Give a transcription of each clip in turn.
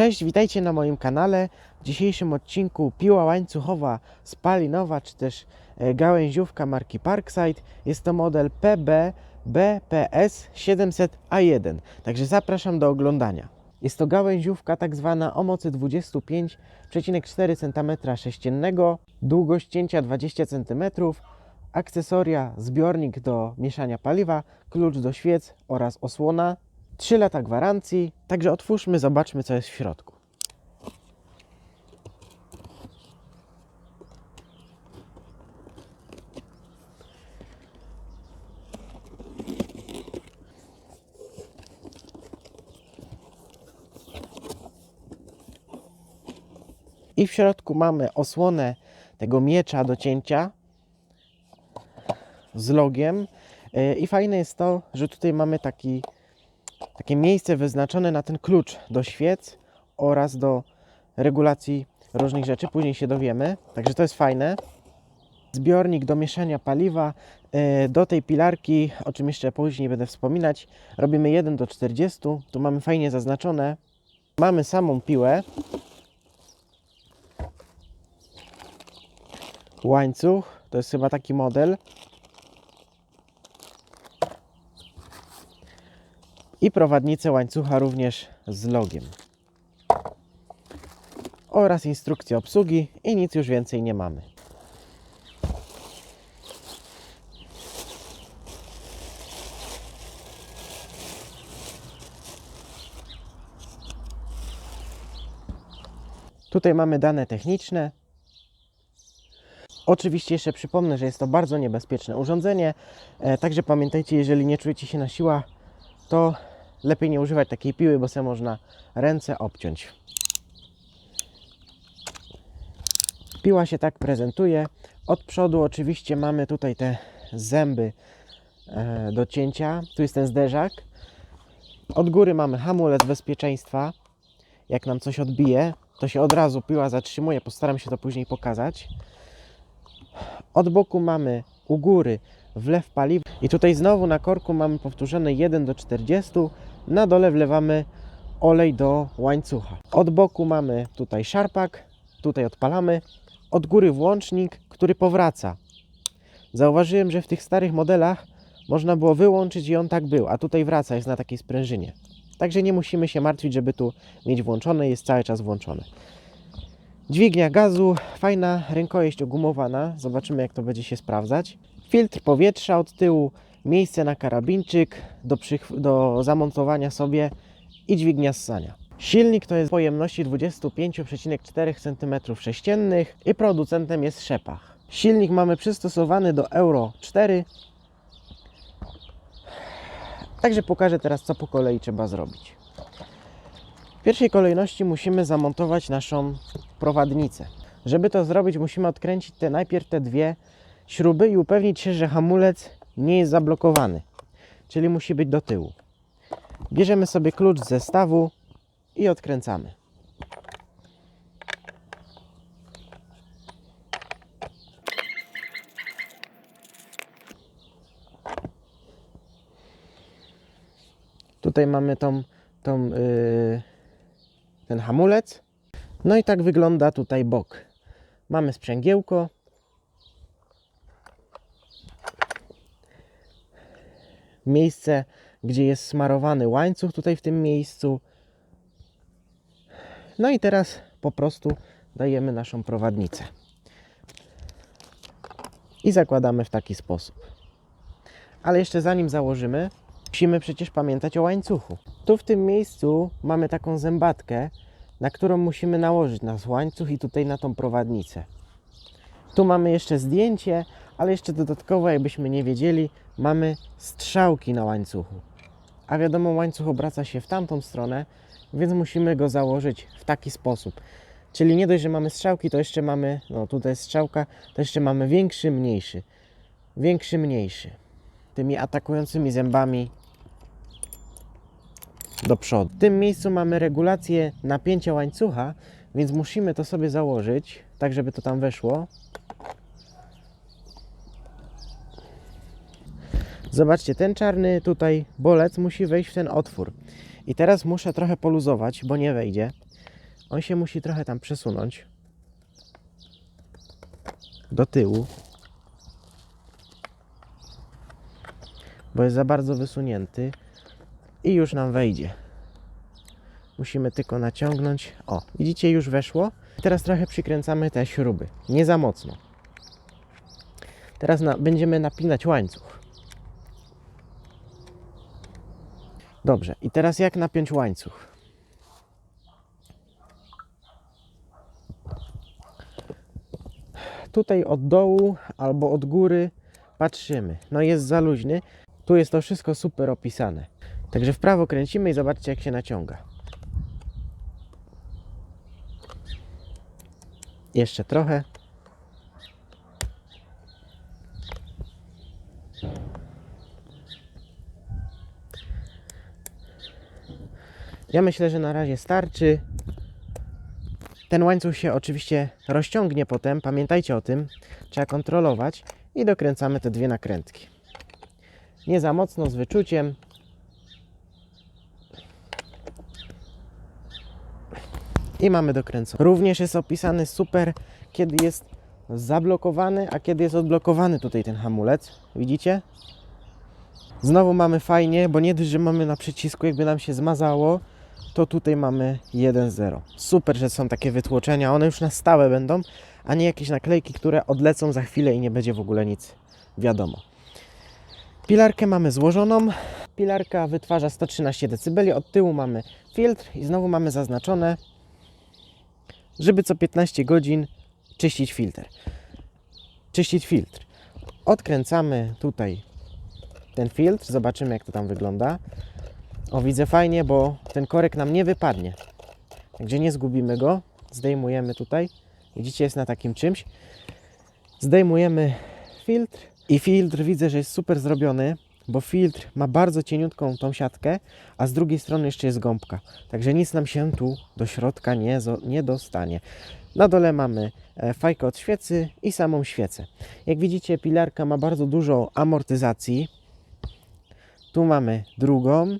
Cześć, witajcie na moim kanale. W dzisiejszym odcinku piła łańcuchowa spalinowa, czy też e, gałęziówka marki Parkside. Jest to model PB BPS 700A1. Także zapraszam do oglądania. Jest to gałęziówka tak zwana o mocy 25,4 cm sześciennego, długość cięcia 20 cm, akcesoria, zbiornik do mieszania paliwa, klucz do świec oraz osłona 3 lata gwarancji. Także otwórzmy, zobaczmy co jest w środku. I w środku mamy osłonę tego miecza do cięcia z logiem. Yy, I fajne jest to, że tutaj mamy taki takie miejsce wyznaczone na ten klucz do świec oraz do regulacji różnych rzeczy. Później się dowiemy, także to jest fajne. Zbiornik do mieszania paliwa e, do tej pilarki, o czym jeszcze później będę wspominać, robimy 1 do 40. Tu mamy fajnie zaznaczone. Mamy samą piłę. Łańcuch, to jest chyba taki model. I prowadnicę łańcucha również z logiem. Oraz instrukcję obsługi i nic już więcej nie mamy. Tutaj mamy dane techniczne. Oczywiście jeszcze przypomnę, że jest to bardzo niebezpieczne urządzenie, e, także pamiętajcie, jeżeli nie czujecie się na siłach, to lepiej nie używać takiej piły, bo sobie można ręce obciąć. Piła się tak prezentuje. Od przodu oczywiście mamy tutaj te zęby e, do cięcia. Tu jest ten zderzak. Od góry mamy hamulec bezpieczeństwa. Jak nam coś odbije, to się od razu piła zatrzymuje. Postaram się to później pokazać. Od boku mamy u góry wlew paliwa. I tutaj znowu na korku mamy powtórzone 1 do 40. Na dole wlewamy olej do łańcucha. Od boku mamy tutaj szarpak, tutaj odpalamy. Od góry włącznik, który powraca. Zauważyłem, że w tych starych modelach można było wyłączyć i on tak był, a tutaj wraca, jest na takiej sprężynie. Także nie musimy się martwić, żeby tu mieć włączone, jest cały czas włączone. Dźwignia gazu, fajna rękojeść ogumowana. Zobaczymy, jak to będzie się sprawdzać. Filtr powietrza od tyłu, miejsce na karabinczyk do, do zamontowania sobie i dźwignia ssania. Silnik to jest pojemności 25,4 cm3 i producentem jest Szepach. Silnik mamy przystosowany do Euro 4. Także pokażę teraz, co po kolei trzeba zrobić. W pierwszej kolejności musimy zamontować naszą prowadnicę. Żeby to zrobić, musimy odkręcić te najpierw te dwie śruby i upewnić się, że hamulec nie jest zablokowany, czyli musi być do tyłu. Bierzemy sobie klucz z zestawu i odkręcamy. Tutaj mamy tą, tą, yy, ten hamulec. No i tak wygląda tutaj bok. Mamy sprzęgiełko, miejsce, gdzie jest smarowany łańcuch tutaj w tym miejscu. No i teraz po prostu dajemy naszą prowadnicę. I zakładamy w taki sposób. Ale jeszcze zanim założymy, musimy przecież pamiętać o łańcuchu. Tu w tym miejscu mamy taką zębatkę, na którą musimy nałożyć nasz łańcuch i tutaj na tą prowadnicę. Tu mamy jeszcze zdjęcie, ale jeszcze dodatkowo, jakbyśmy nie wiedzieli, mamy strzałki na łańcuchu. A wiadomo, łańcuch obraca się w tamtą stronę, więc musimy go założyć w taki sposób. Czyli nie dość, że mamy strzałki, to jeszcze mamy, no tutaj jest strzałka, to jeszcze mamy większy, mniejszy. Większy, mniejszy. Tymi atakującymi zębami do przodu. W tym miejscu mamy regulację napięcia łańcucha, więc musimy to sobie założyć, tak żeby to tam weszło. Zobaczcie, ten czarny tutaj bolec musi wejść w ten otwór. I teraz muszę trochę poluzować, bo nie wejdzie. On się musi trochę tam przesunąć do tyłu, bo jest za bardzo wysunięty i już nam wejdzie. Musimy tylko naciągnąć. O, widzicie, już weszło. Teraz trochę przykręcamy te śruby. Nie za mocno. Teraz na, będziemy napinać łańcuch. Dobrze, i teraz jak napiąć łańcuch? Tutaj od dołu albo od góry patrzymy. No jest za luźny. Tu jest to wszystko super opisane. Także w prawo kręcimy i zobaczcie jak się naciąga. Jeszcze trochę. Ja myślę, że na razie starczy. Ten łańcuch się oczywiście rozciągnie potem, pamiętajcie o tym. Trzeba kontrolować i dokręcamy te dwie nakrętki. Nie za mocno, z wyczuciem. I mamy dokręcony. Również jest opisany super, kiedy jest zablokowany, a kiedy jest odblokowany tutaj ten hamulec. Widzicie? Znowu mamy fajnie, bo nie dość, że mamy na przycisku, jakby nam się zmazało, to tutaj mamy 1.0. Super, że są takie wytłoczenia, one już na stałe będą, a nie jakieś naklejki, które odlecą za chwilę i nie będzie w ogóle nic wiadomo. Pilarkę mamy złożoną. Pilarka wytwarza 113 dB. Od tyłu mamy filtr i znowu mamy zaznaczone, żeby co 15 godzin czyścić filtr. Czyścić filtr. Odkręcamy tutaj ten filtr, zobaczymy jak to tam wygląda. O, widzę fajnie, bo ten korek nam nie wypadnie. Także nie zgubimy go. Zdejmujemy tutaj. Widzicie, jest na takim czymś. Zdejmujemy filtr i filtr widzę, że jest super zrobiony, bo filtr ma bardzo cieniutką tą siatkę, a z drugiej strony jeszcze jest gąbka. Także nic nam się tu do środka nie, nie dostanie. Na dole mamy e, fajkę od świecy i samą świecę. Jak widzicie, pilarka ma bardzo dużo amortyzacji. Tu mamy drugą.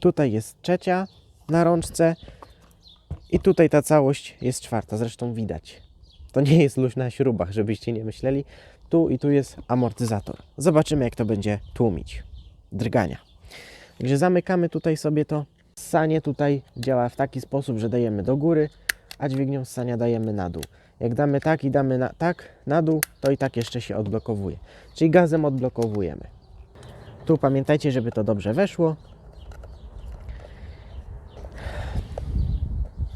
Tutaj jest trzecia na rączce. I tutaj ta całość jest czwarta. Zresztą widać. To nie jest luź na śrubach, żebyście nie myśleli. Tu i tu jest amortyzator. Zobaczymy, jak to będzie tłumić. Drgania. Także zamykamy tutaj sobie to. Ssanie tutaj działa w taki sposób, że dajemy do góry, a dźwignią ssania dajemy na dół. Jak damy tak i damy na, tak na dół, to i tak jeszcze się odblokowuje. Czyli gazem odblokowujemy. Tu pamiętajcie, żeby to dobrze weszło.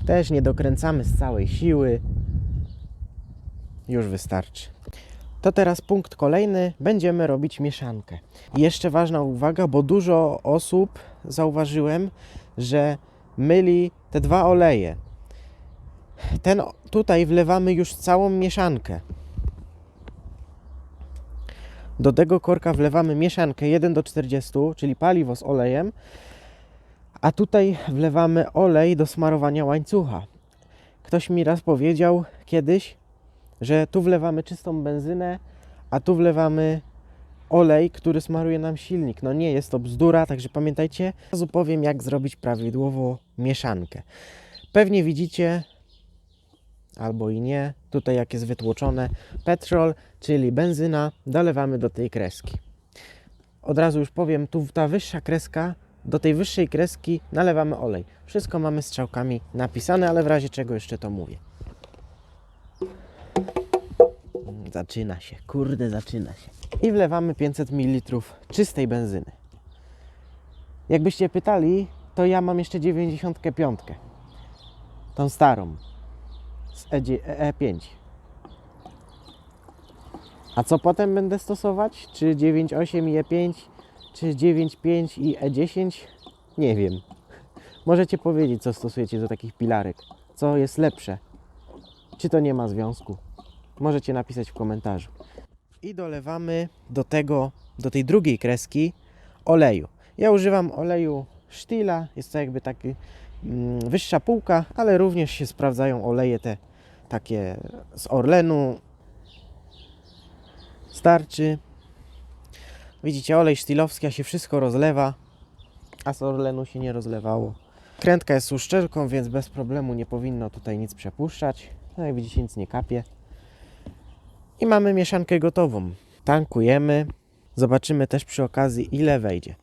Też nie dokręcamy z całej siły. Już wystarczy. To teraz punkt kolejny. Będziemy robić mieszankę. Jeszcze ważna uwaga, bo dużo osób zauważyłem, że myli te dwa oleje. Ten tutaj wlewamy już całą mieszankę. Do tego korka wlewamy mieszankę 1 do 40, czyli paliwo z olejem, a tutaj wlewamy olej do smarowania łańcucha. Ktoś mi raz powiedział kiedyś, że tu wlewamy czystą benzynę, a tu wlewamy olej, który smaruje nam silnik. No nie, jest to bzdura, także pamiętajcie, od razu powiem jak zrobić prawidłowo mieszankę. Pewnie widzicie, albo i nie, tutaj jak jest wytłoczone, petrol, czyli benzyna, dolewamy do tej kreski. Od razu już powiem, tu ta wyższa kreska, do tej wyższej kreski nalewamy olej. Wszystko mamy strzałkami napisane, ale w razie czego jeszcze to mówię. Zaczyna się, kurde, zaczyna się. I wlewamy 500 ml czystej benzyny. Jakbyście pytali, to ja mam jeszcze 95. Tą starą. Z E E5. A co potem będę stosować? Czy 9.8 i E5, czy 9.5 i E10? Nie wiem. Możecie powiedzieć, co stosujecie do takich pilarek. Co jest lepsze? Czy to nie ma związku? Możecie napisać w komentarzu. I dolewamy do tego, do tej drugiej kreski oleju. Ja używam oleju Stila, jest to jakby taki mm, wyższa półka, ale również się sprawdzają oleje te takie z Orlenu. Starczy. Widzicie, olej sztilowski, a się wszystko rozlewa. a z Orlenu się nie rozlewało. Krętka jest uszczelką, więc bez problemu nie powinno tutaj nic przepuszczać. No jak widzicie, nic nie kapie. I mamy mieszankę gotową. Tankujemy. Zobaczymy też przy okazji, ile wejdzie.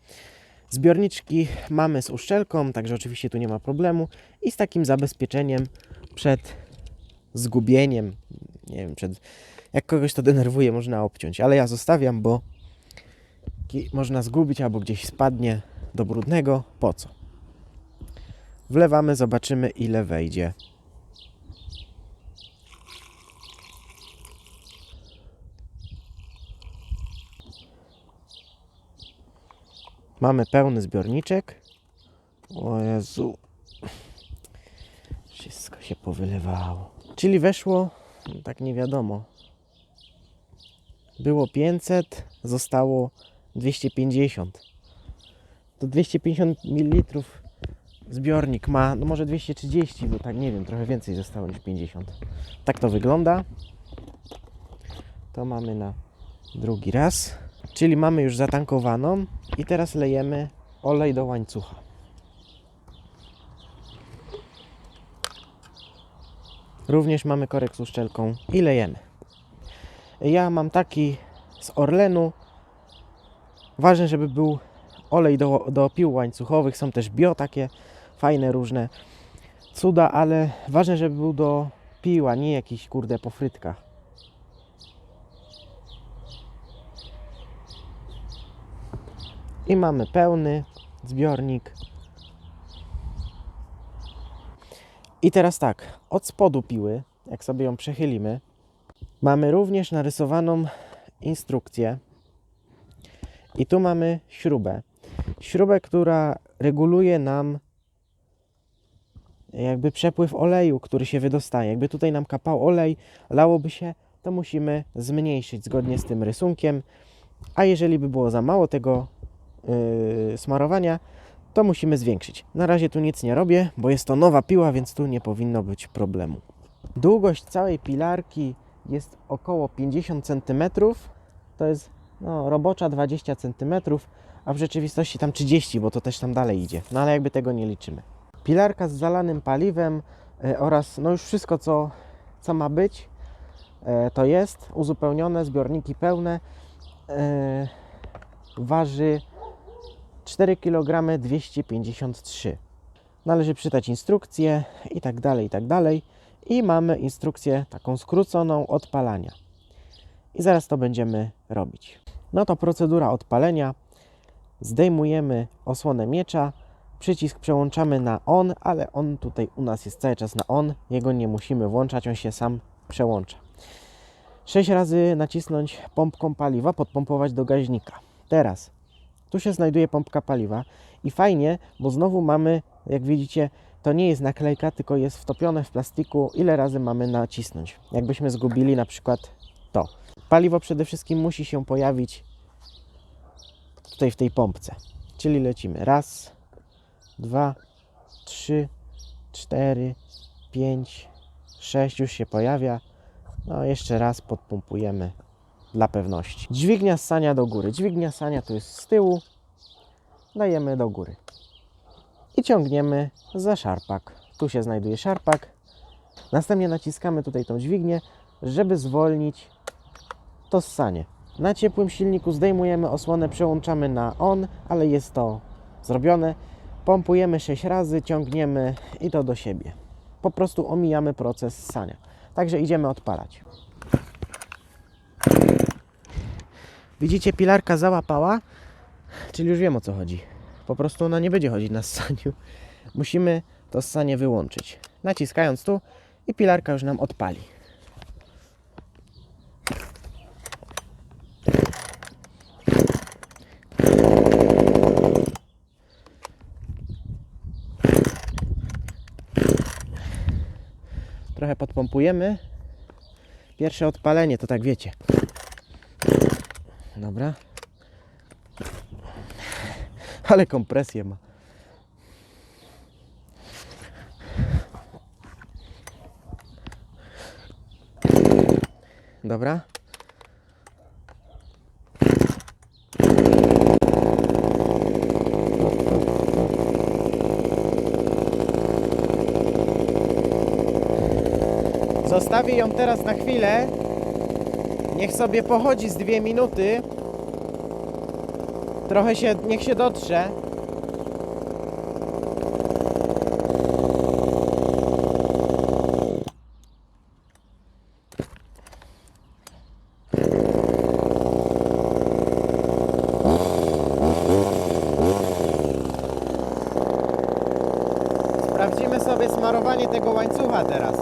Zbiorniczki mamy z uszczelką, także oczywiście tu nie ma problemu. I z takim zabezpieczeniem przed zgubieniem. Nie wiem, przed. Jak kogoś to denerwuje, można obciąć, ale ja zostawiam, bo można zgubić albo gdzieś spadnie do brudnego. Po co? Wlewamy, zobaczymy ile wejdzie. Mamy pełny zbiorniczek. O Jezu. Wszystko się powylewało. Czyli weszło, tak nie wiadomo. Było 500, zostało 250. To 250 ml zbiornik ma, no może 230, bo tak nie wiem, trochę więcej zostało niż 50. Tak to wygląda. To mamy na drugi raz. Czyli mamy już zatankowaną i teraz lejemy olej do łańcucha. Również mamy korek z uszczelką i lejemy. Ja mam taki z Orlenu. Ważne, żeby był olej do, do pił łańcuchowych. Są też bio takie fajne, różne cuda, ale ważne, żeby był do pił, a nie jakiś kurde po frytkach. I mamy pełny zbiornik. I teraz tak, od spodu piły, jak sobie ją przechylimy, mamy również narysowaną instrukcję. I tu mamy śrubę. Śrubę, która reguluje nam jakby przepływ oleju, który się wydostaje. Jakby tutaj nam kapał olej, lałoby się, to musimy zmniejszyć zgodnie z tym rysunkiem. A jeżeli by było za mało tego yy, smarowania, to musimy zwiększyć. Na razie tu nic nie robię, bo jest to nowa piła, więc tu nie powinno być problemu. Długość całej pilarki jest około 50 cm. To jest no, robocza 20 cm, a w rzeczywistości tam 30, bo to też tam dalej idzie. No ale jakby tego nie liczymy. Pilarka z zalanym paliwem e, oraz no już wszystko, co, co ma być, e, to jest uzupełnione, zbiorniki pełne. E, waży 4 kg 253. Należy czytać instrukcję i tak dalej, i tak dalej. I mamy instrukcję taką skróconą odpalania. I zaraz to będziemy robić. No to procedura odpalenia. Zdejmujemy osłonę miecza, przycisk przełączamy na on, ale on tutaj u nas jest cały czas na on. Jego nie musimy włączać, on się sam przełącza. 6 razy nacisnąć pompką paliwa, podpompować do gaźnika. Teraz tu się znajduje pompka paliwa i fajnie, bo znowu mamy, jak widzicie, to nie jest naklejka, tylko jest wtopione w plastiku, ile razy mamy nacisnąć. Jakbyśmy zgubili na przykład to. Paliwo przede wszystkim musi się pojawić tutaj w tej pompce. Czyli lecimy. Raz, dwa, trzy, cztery, pięć, sześć. Już się pojawia. No jeszcze raz podpompujemy dla pewności. Dźwignia ssania do góry. Dźwignia ssania to jest z tyłu. Dajemy do góry. I ciągniemy za szarpak. Tu się znajduje szarpak. Następnie naciskamy tutaj tą dźwignię, żeby zwolnić to ssanie. Na ciepłym silniku zdejmujemy osłonę, przełączamy na on, ale jest to zrobione. Pompujemy 6 razy, ciągniemy i to do siebie. Po prostu omijamy proces ssania. Także idziemy odpalać. Widzicie, pilarka załapała, czyli już wiem o co chodzi. Po prostu ona nie będzie chodzić na ssaniu. Musimy to ssanie wyłączyć. Naciskając tu i pilarka już nam odpali. Podpompujemy. Pierwsze odpalenie to tak wiecie. Dobra. Ale kompresję ma. Dobra. Zostawię ją teraz na chwilę. Niech sobie pochodzi z dwie minuty. Trochę się, niech się dotrze. Sprawdzimy sobie smarowanie tego łańcucha teraz.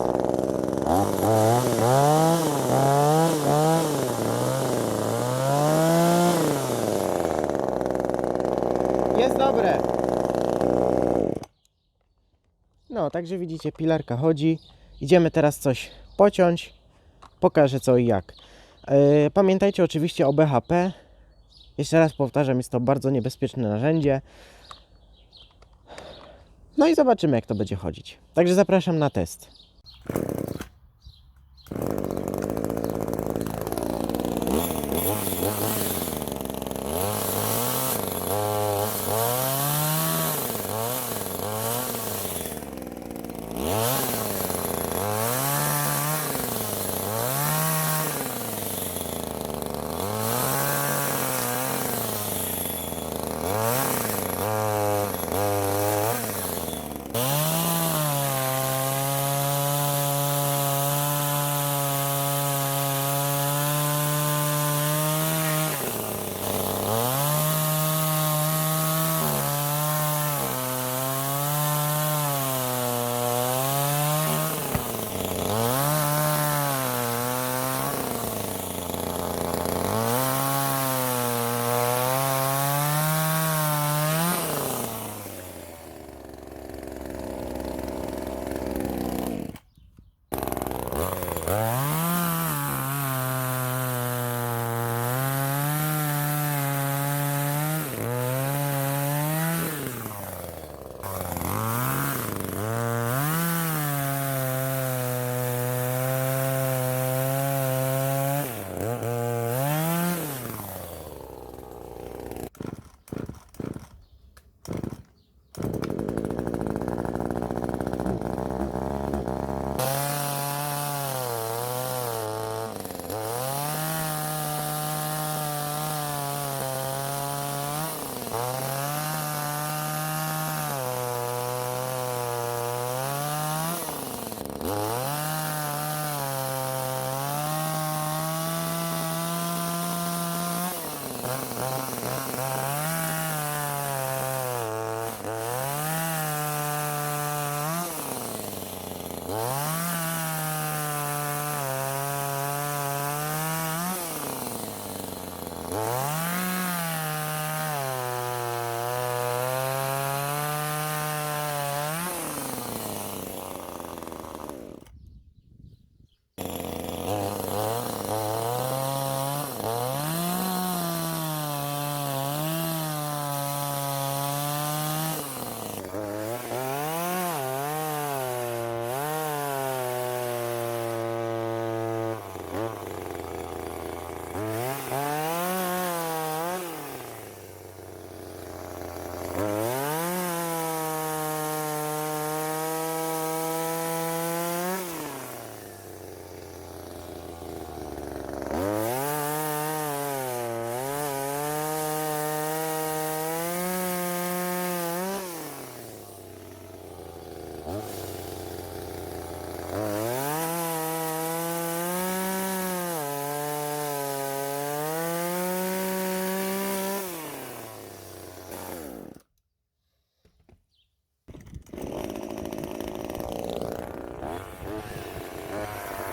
Jest dobre. Także widzicie, pilarka chodzi. Idziemy teraz coś pociąć. Pokażę co i jak. Yy, pamiętajcie oczywiście o BHP. Jeszcze raz powtarzam, jest to bardzo niebezpieczne narzędzie. No i zobaczymy, jak to będzie chodzić. Także zapraszam na test.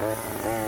Uh-huh.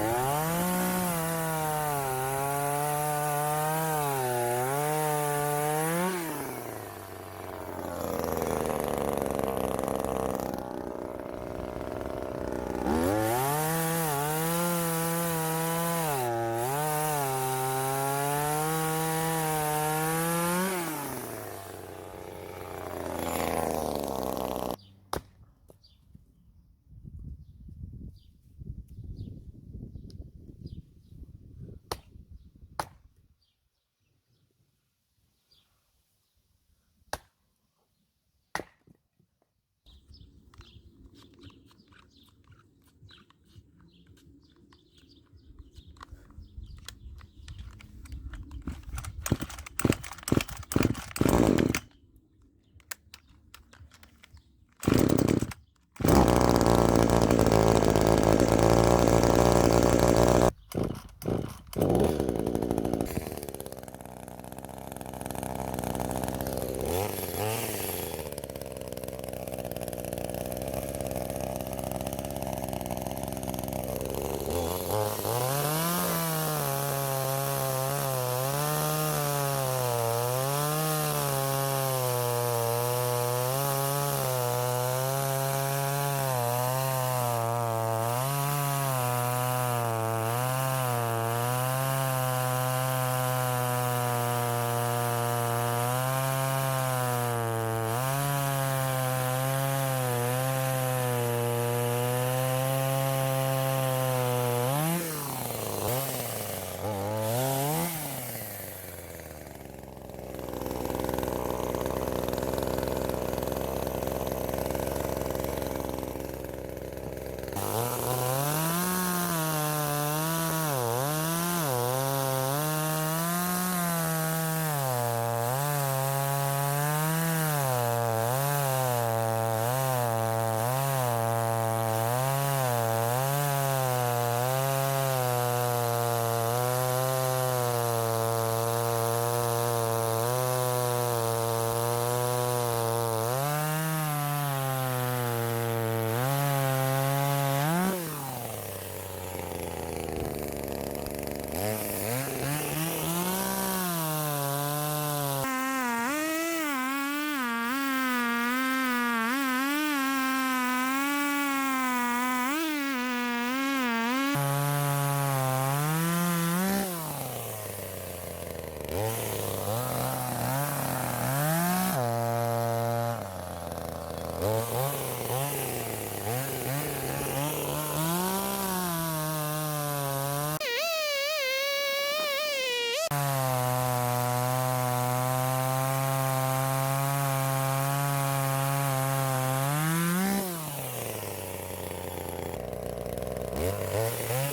Yeah.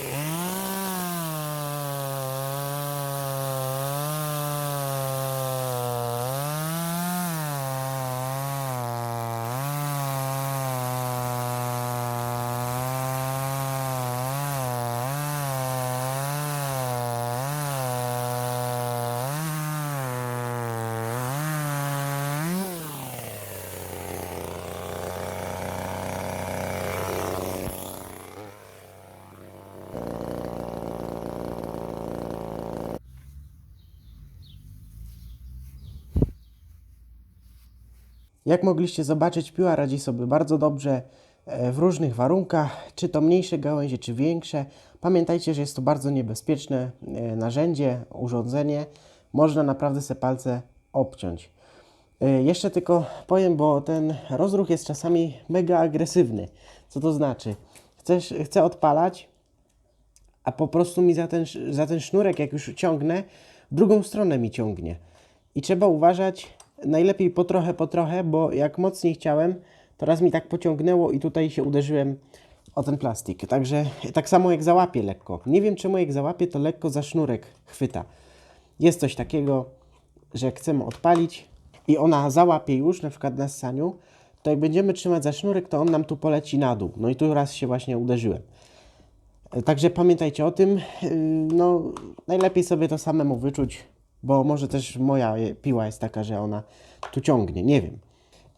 Jak mogliście zobaczyć, piła radzi sobie bardzo dobrze e, w różnych warunkach, czy to mniejsze gałęzie, czy większe. Pamiętajcie, że jest to bardzo niebezpieczne e, narzędzie, urządzenie. Można naprawdę se palce obciąć. E, Jeszcze tylko powiem, bo ten rozruch jest czasami mega agresywny. Co to znaczy? Chcesz, chcę odpalać, a po prostu mi za ten, za ten sznurek, jak już ciągnę, drugą stronę mi ciągnie. I trzeba uważać, najlepiej po trochę, po trochę, bo jak mocniej chciałem, to raz mi tak pociągnęło i tutaj się uderzyłem o ten plastik. Także tak samo jak załapię lekko. Nie wiem czemu jak załapię, to lekko za sznurek chwyta. Jest coś takiego, że jak chcemy odpalić i ona załapie już, na przykład na ssaniu, to jak będziemy trzymać za sznurek, to on nam tu poleci na dół. No i tu raz się właśnie uderzyłem. Także pamiętajcie o tym. Yy, No, najlepiej sobie to samemu wyczuć, bo może też moja piła jest taka, że ona tu ciągnie. Nie wiem.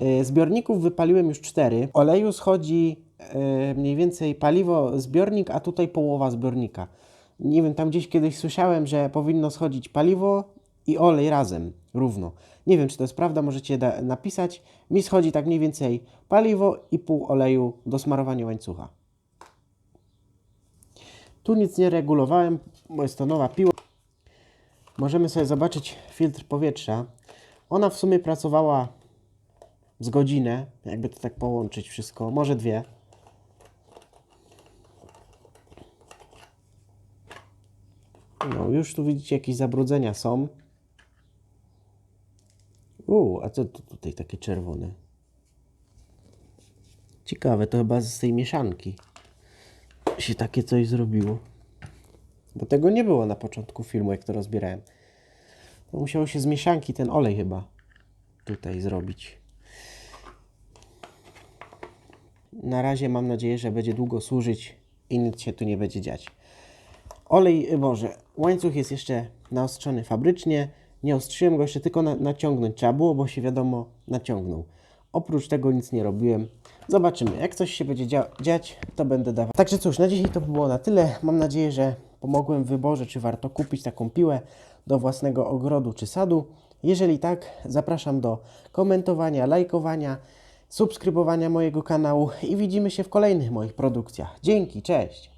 Yy, Zbiorników wypaliłem już cztery. Oleju schodzi yy, mniej więcej paliwo, zbiornik, a tutaj połowa zbiornika. Nie wiem, tam gdzieś kiedyś słyszałem, że powinno schodzić paliwo i olej razem, równo. Nie wiem, czy to jest prawda, możecie napisać. Mi schodzi tak mniej więcej paliwo i pół oleju do smarowania łańcucha. Tu nic nie regulowałem, bo jest to nowa piła. Możemy sobie zobaczyć filtr powietrza. Ona w sumie pracowała z godzinę, jakby to tak połączyć wszystko, może dwie. No, już tu widzicie jakieś zabrudzenia są. Uuu, a co to tutaj takie czerwone? Ciekawe, to chyba z tej mieszanki się takie coś zrobiło. Bo tego nie było na początku filmu, jak to rozbierałem. Musiało się z mieszanki ten olej chyba tutaj zrobić. Na razie mam nadzieję, że będzie długo służyć i nic się tu nie będzie dziać. Olej, y, Boże, łańcuch jest jeszcze naostrzony fabrycznie. Nie ostrzyłem go jeszcze, tylko na, naciągnąć trzeba było, bo się wiadomo naciągnął. Oprócz tego nic nie robiłem. Zobaczymy, jak coś się będzie dzia- dziać, to będę dawał. Także cóż, na dzisiaj to by było na tyle. Mam nadzieję, że pomogłem w wyborze, czy warto kupić taką piłę do własnego ogrodu czy sadu. Jeżeli tak, zapraszam do komentowania, lajkowania, subskrybowania mojego kanału i widzimy się w kolejnych moich produkcjach. Dzięki, cześć!